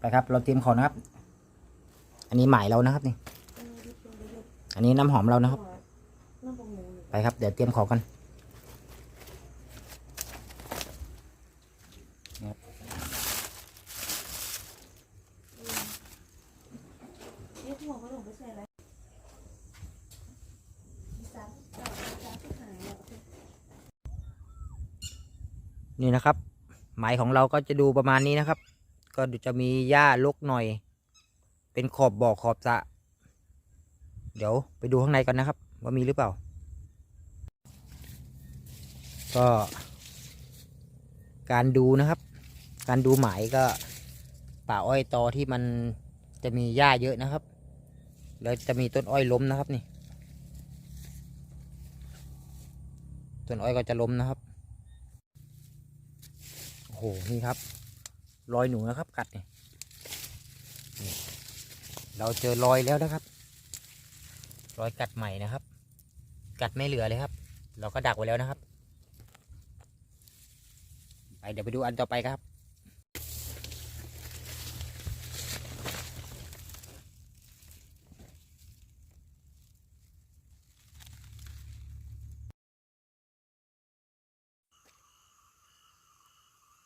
ไปครับ เราเตรียมของนะครับ อันนี้หมายเรานะครับนี่ อันนี้น้ำหอมเรานะครับ ไปครับ เดี๋ยวเตรียมของกันนี่นะครับ หมายของเราก็จะดูประมาณนี้นะครับ ก็จะมีหญ้าลกหน่อย เป็นขอบบ่อขอบสระเดี๋ยวไปดูข้างในกันนะครับ ว่ามีหรือเปล่า ก็การดูนะครับ การดูหมายก็ป่าอ้อยตอที่มันจะมีหญ้าเยอะนะครับ แล้วจะมีต้นอ้อยล้มนะครับนี่ต้นอ้อยก็จะล้มนะครับโอ้โหนี่ครับ รอยหนูนะครับ กัดเนี่ยนี่เราเจอรอยแล้วนะครับ รอยกัดใหม่นะครับ กัดไม่เหลือเลยครับ เราก็ดักไว้แล้วนะครับ ไปเดี๋ยวไปดูอันต่อไปครับ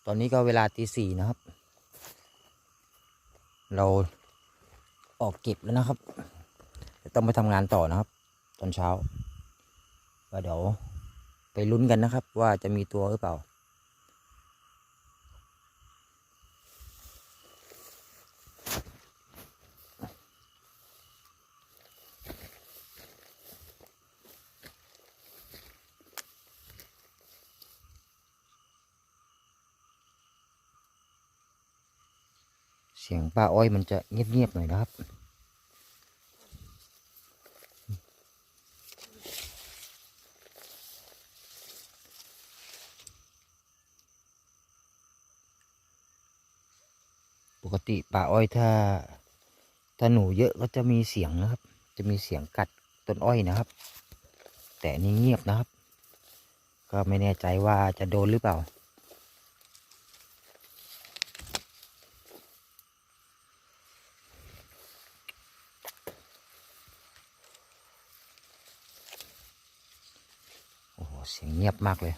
ตอนนี้ก็เวลาตีสี่นะครับ เราออกเก็บแล้วนะครับจะต้องไปทำงานต่อนะครับ ตอนเช้าก็เดี๋ยวไปลุ้นกันนะครับ ว่าจะมีตัวหรือเปล่า เสียงป้าอ้อยมันจะเงียบๆหน่อยนะครับ ปกติป่าอ้อยถ้า ถ้าหนูเยอะก็จะมีเสียงนะครับ จะมีเสียงกัดต้นอ้อยนะครับ แต่นนี้เงียบนะครับ ก็ไม่แน่ใจว่าจะโดนหรือเปล่า โอ้โห เสียงเงียบมากเลย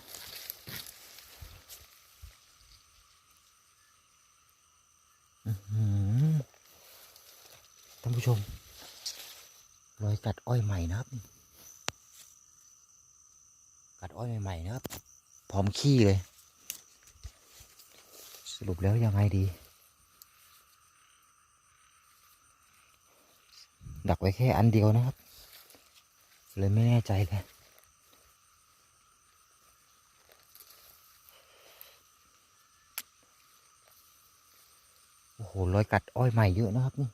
ท่านผู้ชม รอยกัดอ้อยใหม่นะครับ กัดอ้อยใหม่ๆนะครับ พร้อมขี้เลย สรุปแล้วยังไงดี ดักไว้แค่อันเดียวนะครับ เลยไม่แน่ใจเลย โอ้โห รอยกัดอ้อยใหม่เยอะนะครับนี่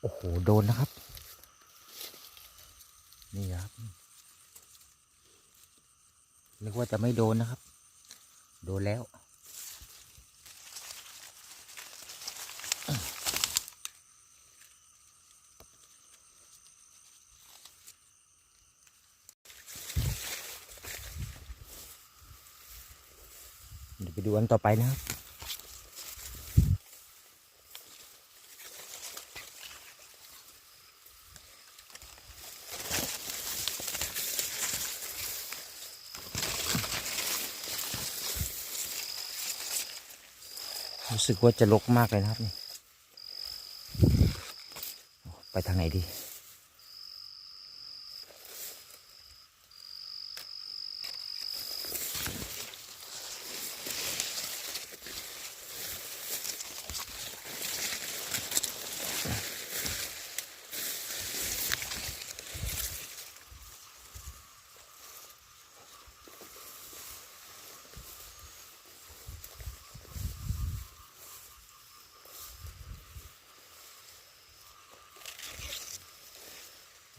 โอ้โห โดนนะครับ นี่ครับ นึกว่าจะไม่โดนนะครับ โดนแล้ว ไปดูอันต่อไปนะครับรู้สึกว่าจะลกมากเลยนะครับนี่ไปทางไหนดี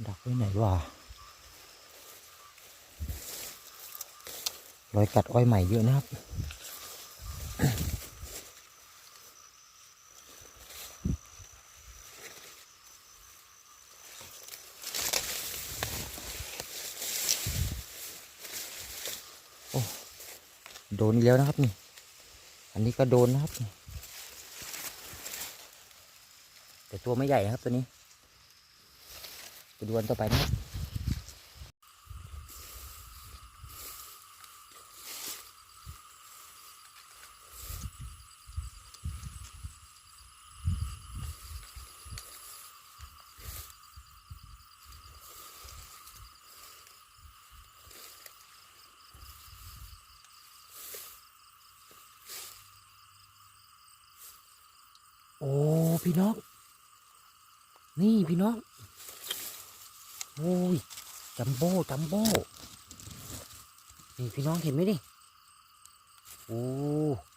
ดักไว้ไหนวะรอยกัดอ้อยใหม่เยอะนะครับ โอ้โดนแล้วนะครับนี่ อันนี้ก็โดนนะครับ แต่ตัวไม่ใหญ่นะครับตัวนี้ ไปดูอันต่อไปนะครับโอ้ พี่น้อง นี่พี่น้อง โอ้ยจัมโบ้จัมโบ้นี่พี่น้องเห็นไหมดิโอ้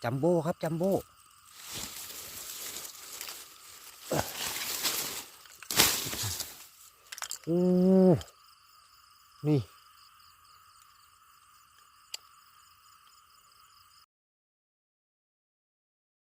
จัมโบ้ครับจัมโบ้โอ้นี่